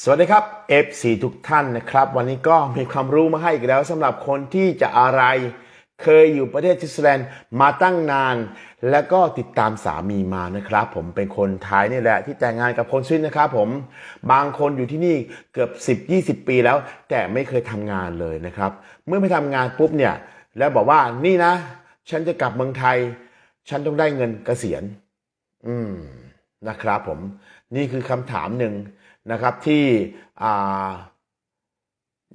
สวัสดีครับ FC ทุกท่านนะครับ วันนี้ก็มีความรู้มาให้อีกแล้วสำหรับคนที่จะอะไร เคยอยู่ประเทศสวิตเซอร์แลนด์มาตั้งนาน แล้วก็ติดตามสามีมานะครับ ผมเป็นคนไทยนี่แหละ ที่แต่งงานกับคนสวิตนะครับผมบางคนอยู่ที่นี่เกือบ 10-20 ปีแล้ว แต่ไม่เคยทำงานเลยนะครับ เมื่อไม่ทำงานปุ๊บเนี่ย แล้วบอกว่านี่นะ ฉันจะกลับเมืองไทย ฉันต้องได้เงินเกษียณ อืม นะครับผมนี่คือคำถามหนึ่งนะครับที่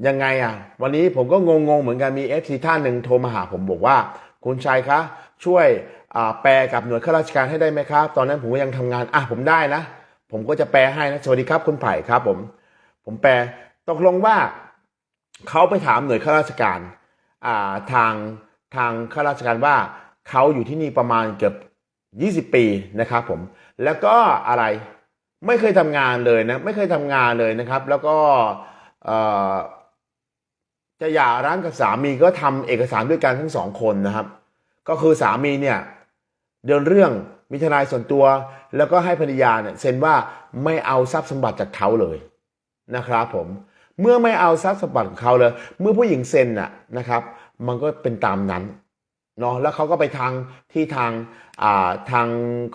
ยังไงอะวันนี้ผมก็งงๆเหมือนกันมีเอฟซีท่านหนึ่งโทรมาหาผมบอกว่า คุณชัยคะช่วยแปลกับหน่วยข้าราชการให้ได้ไหมครับ ตอนนั้นผมก็ยังทำงานอะผมได้นะ ผมก็จะแปลให้นะสวัสดีครับคุณไผ่ครับผม ผมแปลตกลงว่าเขาไปถามหน่วยข้าราชการทางทางข้าราชการว่าเขาอยู่ที่นี่ประมาณเกือบ 20 ปีนะครับผมแล้วก็อะไรไม่เคยทำงานเลยนะไม่เคยทำงานเลยนะครับ แล้วก็จะหย่าร้างกับสามีก็ทำเอกสารด้วยกันทั้งสองคนนะครับ ก็คือสามีเนี่ยเดินเรื่องมีทนายส่วนตัว แล้วก็ให้ภรรยาเนี่ยเซ็นว่าไม่เอาทรัพย์สมบัติจากเขาเลยนะครับผมเมื่อไม่เอาทรัพย์สมบัติของเขาเลย เมื่อผู้หญิงเซ็นน่ะนะครับ มันก็เป็นตามนั้น เนาะแล้วเขาก็ไปทางที่ทางอ่าทาง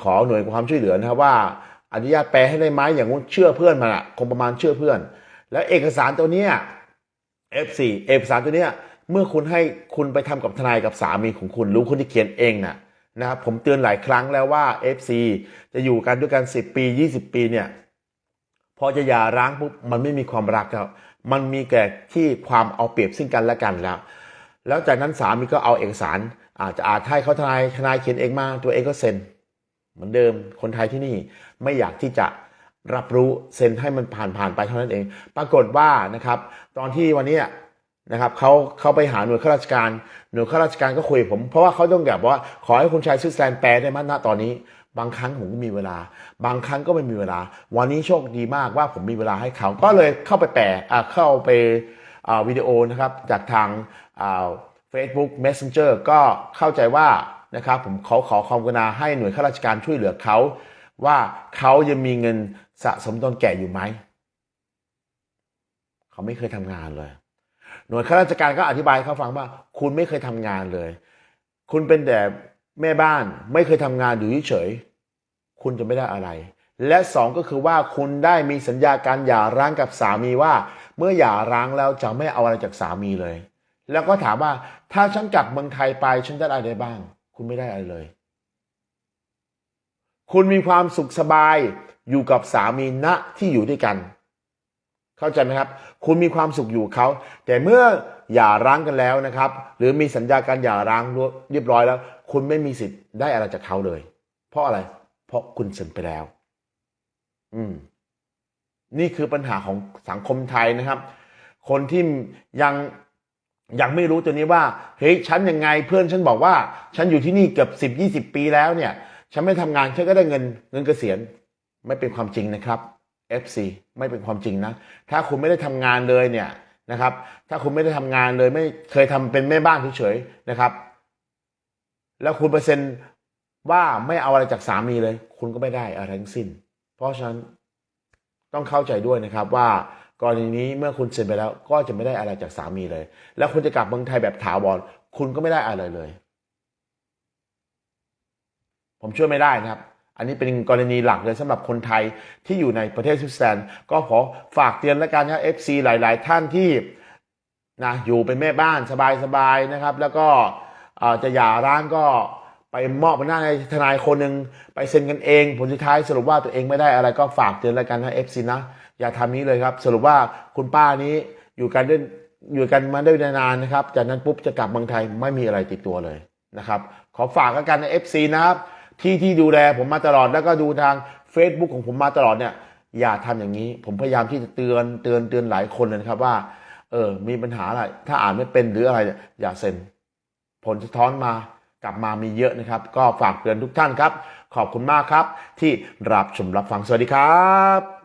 ขอหน่วยความช่วยเหลือนะครับว่าอนุญาตแปลให้ได้ไหมอย่างงู้นเชื่อเพื่อนมันอะคงประมาณเชื่อเพื่อน แล้วเอกสารตัวเนี้ย F4 เอกสารตัวเนี้ยเมื่อคุณให้คุณไปทำกับทนายกับสามีของคุณรู้คนที่เขียนเองน่ะนะครับผมเตือนหลายครั้งแล้วว่า FC จะอยู่กันด้วยกัน 10 ปี 20 ปีเนี่ยพอจะหย่าร้างปุ๊บมันไม่มีความรักแล้วมันมีแต่ที่ความเอาเปรียบซึ่งกันและกันแล้ว แล้วจากนั้นสามีก็เอาเอกสาร อาจจะอาจให้เขาทนายทนายเขียนเองมาตัวเองก็เซ็น เหมือนเดิมคนไทยที่นี่ไม่อยากที่จะรับรู้เซ็นให้มันผ่านผ่านไปเท่านั้นเอง ปรากฏว่านะครับ ตอนที่วันนี้นะครับเขาเขาไปหาหน่วยข้าราชการ หน่วยข้าราชการก็คุยผม เพราะว่าเขาต้องแบบว่าขอให้คุณชายชื่อแซนแปลได้ไหมณตอนนี้ บางครั้งผมก็มีเวลา บางครั้งก็ไม่มีเวลา วันนี้โชคดีมากว่าผมมีเวลาให้เขาก็เลยเข้าไปแปลอ่าเข้าไปวิดีโอนะครับจากทางอ่า Facebook Messenger ก็เข้าใจว่านะครับผมเขาขอความกรุณาให้หน่วยข้าราชการช่วยเหลือเขา ว่าเขายังมีเงินสะสมตอนแก่อยู่ไหม เขาไม่เคยทำงานเลย หน่วยข้าราชการก็อธิบายเขาฟังว่า คุณไม่เคยทำงานเลย คุณเป็นแต่แม่บ้านไม่เคยทำงานอยู่เฉยคุณจะไม่ได้อะไร และสองก็คือว่าคุณได้มีสัญญาการหย่าร้างกับสามีว่า เมื่อหย่าร้างแล้วจะไม่เอาอะไรจากสามีเลย แล้วก็ถามว่าถ้าฉันกลับเมืองไทยไปฉันจะได้อะไรบ้าง คุณไม่ได้อะไรเลย คุณมีความสุขสบายอยู่กับสามีณที่อยู่ด้วยกัน เข้าใจไหมครับ คุณมีความสุขอยู่เขาแต่เมื่อหย่าร้างกันแล้วนะครับ หรือมีสัญญาการหย่าร้างเรียบร้อยแล้ว คุณไม่มีสิทธิ์ได้อะไรจากเขาเลย เพราะอะไร เพราะคุณเซ็นไปแล้ว อืม นี่คือปัญหาของสังคมไทยนะครับ คนที่ยัง ยังไม่รู้ตัวนี้ว่าเฮ้ยฉันยังไงเพื่อนฉันบอกว่า ฉันอยู่ที่นี่เกือบสิบยี่สิบปีแล้วเนี่ย ฉันไม่ทำงานฉันก็ได้เงินเงินเกษียณไม่เป็นความจริงนะครับ FC ไม่เป็นความจริงนะ ถ้าคุณไม่ได้ทำงานเลยเนี่ยนะครับ ถ้าคุณไม่ได้ทำงานเลยไม่เคยทำเป็นแม่บ้านเฉยๆนะครับ แล้วคุณเปอร์เซ็นต์ว่าไม่เอาอะไรจากสามีเลย คุณก็ไม่ได้อะไรทั้งสิ้น เพราะฉะนั้นต้องเข้าใจด้วยนะครับว่า กรณีนี้เมื่อคุณเซ็นไปแล้วก็จะไม่ได้อะไรจากสามีเลย แล้วคุณจะกลับเมืองไทยแบบถาวรคุณก็ไม่ได้อะไรเลย ผมช่วยไม่ได้นะครับ อันนี้เป็นกรณีหลักเลยสำหรับคนไทยที่อยู่ในประเทศสวิตเซอร์แลนด์ก็ขอฝากเตือนและกันนะ FC หลาย ๆ ท่านที่นะอยู่เป็นแม่บ้านสบาย ๆ นะครับ แล้วก็จะหย่าร้างก็ไปมอบอำนาจให้ทนายคนหนึ่งไปเซ็นกันเอง ผลสุดท้ายสรุปว่าตัวเองไม่ได้อะไรก็ฝากเตือนแล้วกันนะ FC นะ อย่าทำนี้เลยครับ สรุปว่าคุณป้านี้อยู่กันด้วยอยู่กันมาได้นานๆนะครับ จากนั้นปุ๊บจะกลับเมืองไทยไม่มีอะไรติดตัวเลยนะครับ ขอฝากกันในะ FC นะครับ ที่ที่ดูแลผมมาตลอดแล้วก็ดูทาง Facebook ของผมมาตลอดเนี่ยอย่าทำอย่างนี้ ผมพยายามที่จะเตือนเตือนเตือนหลายคนเลยนะครับว่า เออ มีปัญหาอะไร ถ้าอ่านไม่เป็นหรืออะไร อย่าเซ็น ผลสะท้อนมากลับมามีเยอะนะครับ ก็ฝากเตือนทุกท่านครับ ขอบคุณมากครับ ที่รับชมรับฟังสวัสดีครับ